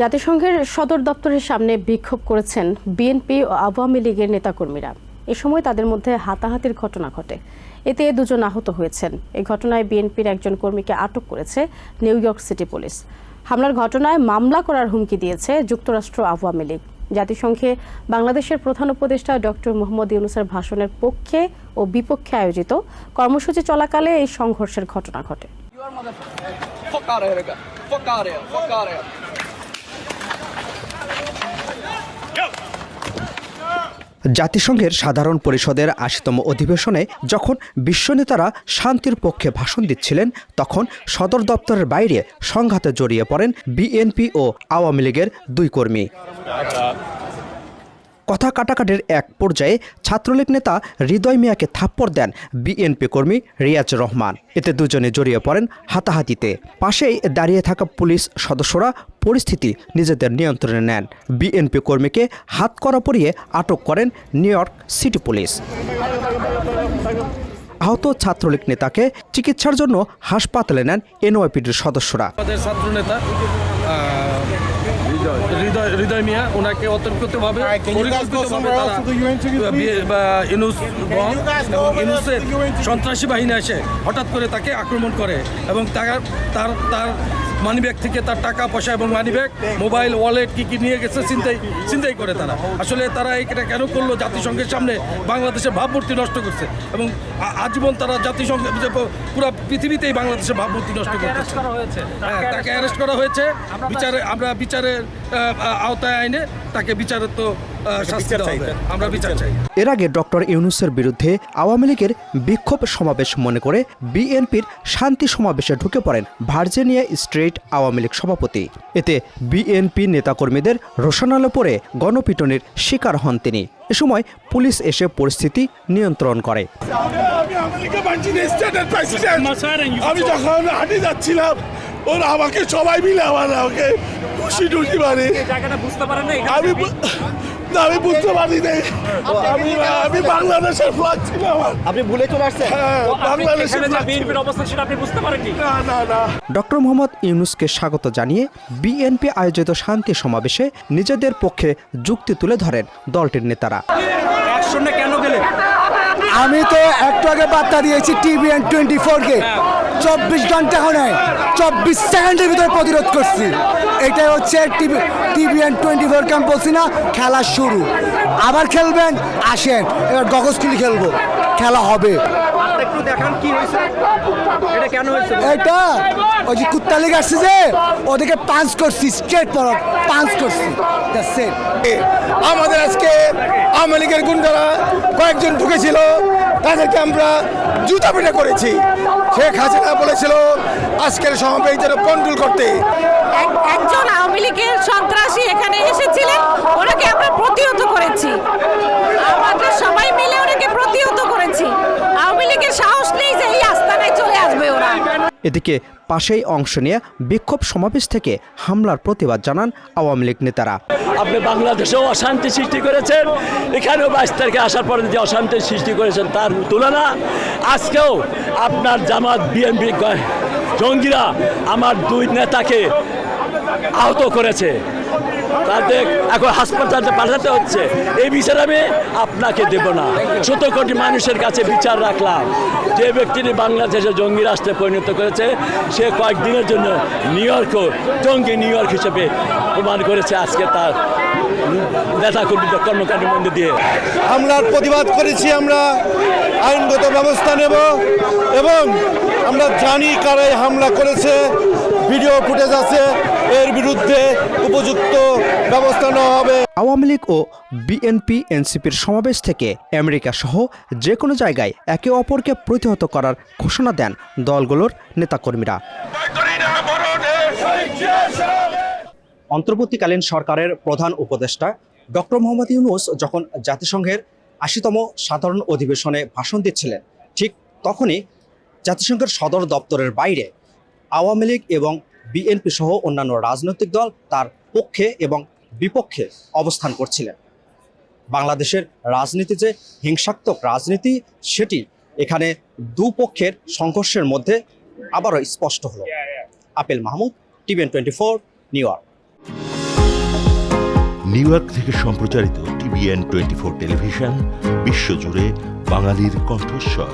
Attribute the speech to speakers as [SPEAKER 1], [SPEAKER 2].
[SPEAKER 1] জাতিসংঘের সদর দপ্তরের সামনে বিক্ষোভ করেছেন বিএনপি ও আওয়ামী লীগের নেতাকর্মীরা। এ সময় তাদের মধ্যে হাতাহাতির ঘটনা ঘটে। এতে দুজন আহত হয়েছেন। এই ঘটনায় বিএনপির একজন কর্মীকে আটক করেছে নিউ ইয়র্ক সিটি পুলিশ। হামলার ঘটনায় মামলা করার হুমকি দিয়েছে যুক্তরাষ্ট্র আওয়ামী লীগ। জাতিসংঘে বাংলাদেশের প্রধান উপদেষ্টা ডক্টর মোহাম্মদ ইউনুসের ভাষণের পক্ষে ও বিপক্ষে আয়োজিত কর্মসূচি চলাকালে এই সংঘর্ষের ঘটনা ঘটে।
[SPEAKER 2] জাতিসংঘের সাধারণ পরিষদের আশিতম অধিবেশনে যখন বিশ্ব নেতারা শান্তির পক্ষে ভাষণ দিচ্ছিলেন, তখন সদর দপ্তরের বাইরে সংঘাতে জড়িয়ে পড়েন বিএনপি ও আওয়ামী লীগের দুই কর্মী। কথা কাটাকাটির এক পর্যায়ে ছাত্রলীগ নেতা হৃদয় মিয়াকে থাপ্পড় দেন বিএনপি কর্মী রিয়াজ রহমান। এতে দুজনে জড়িয়ে পড়েন হাতাহাতিতে। পাশেই দাঁড়িয়ে থাকা পুলিশ সদস্যরা পরিস্থিতি নিজেদের নিয়ন্ত্রণে নেন। বিএনপি কর্মীকে হাত করা পরিয়ে আটক করেন নিউ ইয়র্ক সিটি পুলিশ। আহত ছাত্রলীগ নেতাকে চিকিৎসার জন্য হাসপাতালে নেন এনওয়াইপিডির সদস্যরা।
[SPEAKER 3] হৃদয় হৃদয় মিয়া ওনাকে অতর্কিতভাবে ইনুস ইনুসের সন্ত্রাসী বাহিনী এসে হঠাৎ করে তাকে আক্রমণ করে এবং তার তার তার মানিব্যাগ থেকে তার টাকা পয়সা এবং মানিব্যাগ মোবাইল ওয়ালেট কি কি নিয়ে গেছে চিন্তাই চিন্তাই করে তারা। আসলে তারা এটা কেন করল? জাতিসংঘের সামনে বাংলাদেশের ভাবমূর্তি নষ্ট করছে এবং আজীবন তারা জাতিসংঘ পুরো পৃথিবীতেই বাংলাদেশের ভাবমূর্তি নষ্ট করতেছে। হ্যাঁ তাকে অ্যারেস্ট করা হয়েছে। বিচারে আমরা বিচারের আওতায় আইনে তাকে বিচারের তো শাস্তি দেওয়া হবে। আমরা বিচার চাই।
[SPEAKER 2] এর আগে ডক্টর ইউনুসের বিরুদ্ধে আওয়ামী লীগের বিক্ষোভ সমাবেশ মনে করে বিএনপির শান্তি সমাবেশে ঢুকে পড়েন ভার্জিনিয়া স্ট্রেট আওয়ামী লীগ সভাপতি। এতে বিএনপি নেতাকর্মীদের রোশনালে পড়ে গণপিটনের শিকার হন তিনি। এ সময় পুলিশ এসে পরিস্থিতি নিয়ন্ত্রণ করে।
[SPEAKER 4] আমি যখন হাঁটে যাচ্ছিলাম ওরা আমাকে সবাই মিলে আমার আমাকে খুশি টুসি মারে আমি না আমি বুঝতে পারি নাই। আমি আমি বাংলাদেশের ফ্লাগ ছিল আমার।
[SPEAKER 5] আপনি ভুলে চলে আসছেন?
[SPEAKER 4] হ্যাঁ বাংলাদেশের।
[SPEAKER 6] বিএনপির অবস্থান সেটা আপনি বুঝতে পারেননি?
[SPEAKER 4] না না না।
[SPEAKER 2] ডক্টর মোহাম্মদ ইউনুসকে স্বাগত জানিয়ে বিএনপি আয়োজিত শান্তি সমাবেশে নিজেদের পক্ষে যুক্তি তুলে ধরেন দলটির নেতারা।
[SPEAKER 6] এক শূন্য কেন গেলে
[SPEAKER 5] আমি তো একটু আগে বার্তা দিয়েছি টিভিএন টোয়েন্টি ফোরকে। চব্বিশ ঘণ্টা হনে চব্বিশ সেকেন্ডের ভিতরে প্রতিরোধ করছি। এটাই হচ্ছে টিভি টিভিএন টোয়েন্টি ফোর আমি বলছি না খেলা শুরু। আবার খেলবেন আসেন এবার গগজ খুলি খেলব। খেলা হবে।
[SPEAKER 6] একটু দেখান কি হয়েছে। এটা
[SPEAKER 5] এটা ওই যে কুত্তা লেগে আসছে যে ওদেরকে পাঞ্চ করছি স্ট্রেট পর পাঞ্চ করছি.
[SPEAKER 4] আমাদের আজকে আওয়ামী লীগের গুন্ডারা কয়েকজন ঢুকেছিল। তাদেরকে আমরা জুতা পিঠে করেছি। শেখ হাসিনা বলেছিল, আজকের সমাবেশ যেন কন্ট্রোল করতে।
[SPEAKER 7] এক- একজন আওয়ামী লীগের সন্ত্রাসী এখানে এসেছিলেন ওনাকে আমরা প্রতিহত করেছি আমাদের সবাই মিলে ওনাকে প্রতিহত করেছি আওয়ামী লীগের সাহস নেই যে এই আস্তানায় চলে আসবে ওরা
[SPEAKER 2] এদিকে পাশেই অংশ নিয়ে বিক্ষোভ সমাবেশ থেকে হামলার প্রতিবাদ জানান আওয়ামী লীগ নেতারা।
[SPEAKER 8] আপনি বাংলাদেশেও অশান্তি সৃষ্টি করেছেন, এখানেও বাইশ তারিখে আসার পরে যে অশান্তি সৃষ্টি করেছেন তার তুলনা আজকেও আপনার জামাত, বিএনপি, জঙ্গিরা আমার দুই নেতাকে আহত করেছে। তাদের এখন হাসপাতালে পাঠাতে হচ্ছে। এই বিচার আমি আপনাকে দেব না। শত কোটি মানুষের কাছে বিচার রাখলাম। যে ব্যক্তিটি বাংলাদেশে জঙ্গি রাষ্ট্রে পরিণত করেছে, সে কয়েকদিনের জন্য নিউ ইয়র্ক, জঙ্গি নিউ ইয়র্ক হিসেবে প্রমাণ করেছে আজকে তার নেতা কর্মী কর্মকাণ্ডের মধ্যে দিয়ে।
[SPEAKER 4] আমরা প্রতিবাদ করেছি, আমরা আইনগত ব্যবস্থা নেব এবং আমরা জানি কারাই হামলা করেছে, ভিডিও ফুটেজ আছে। এর বিরুদ্ধে উপযুক্ত ব্যবস্থা নেওয়া হবে।
[SPEAKER 2] আওয়ামী লীগ ও বিএনপি এনসিপির সমাবেশ থেকে আমেরিকা সহ যে কোনো জায়গায় একে অপরকে প্রতিহত করার ঘোষণা দেন দলগুলোর নেতাকর্মীরা। অন্তর্বর্তীকালীন সরকারের প্রধান উপদেষ্টা ডক্টর মোহাম্মদ ইউনুস যখন জাতিসংঘের আশিতম সাধারণ অধিবেশনে ভাষণ দিচ্ছিলেন ঠিক তখনই জাতিসংঘের সদর দপ্তরের বাইরে আওয়ামী লীগ এবং বিএনপি সহ অন্যান্য রাজনৈতিক দল তার পক্ষে এবং বিপক্ষে অবস্থান করছিলেন। বাংলাদেশের রাজনীতি যে হিংসাত্মক রাজনীতি, সেটি এখানে দুপক্ষের সংঘর্ষের মধ্যে আবারও স্পষ্ট হলো। Apel Mahmud, TVN twenty four, New York.
[SPEAKER 9] New York থেকে সম্প্রচারিত টিভিএন টোয়েন্টি ফোর টেলিভিশন, বিশ্বজুড়ে বাঙালির কণ্ঠস্বর।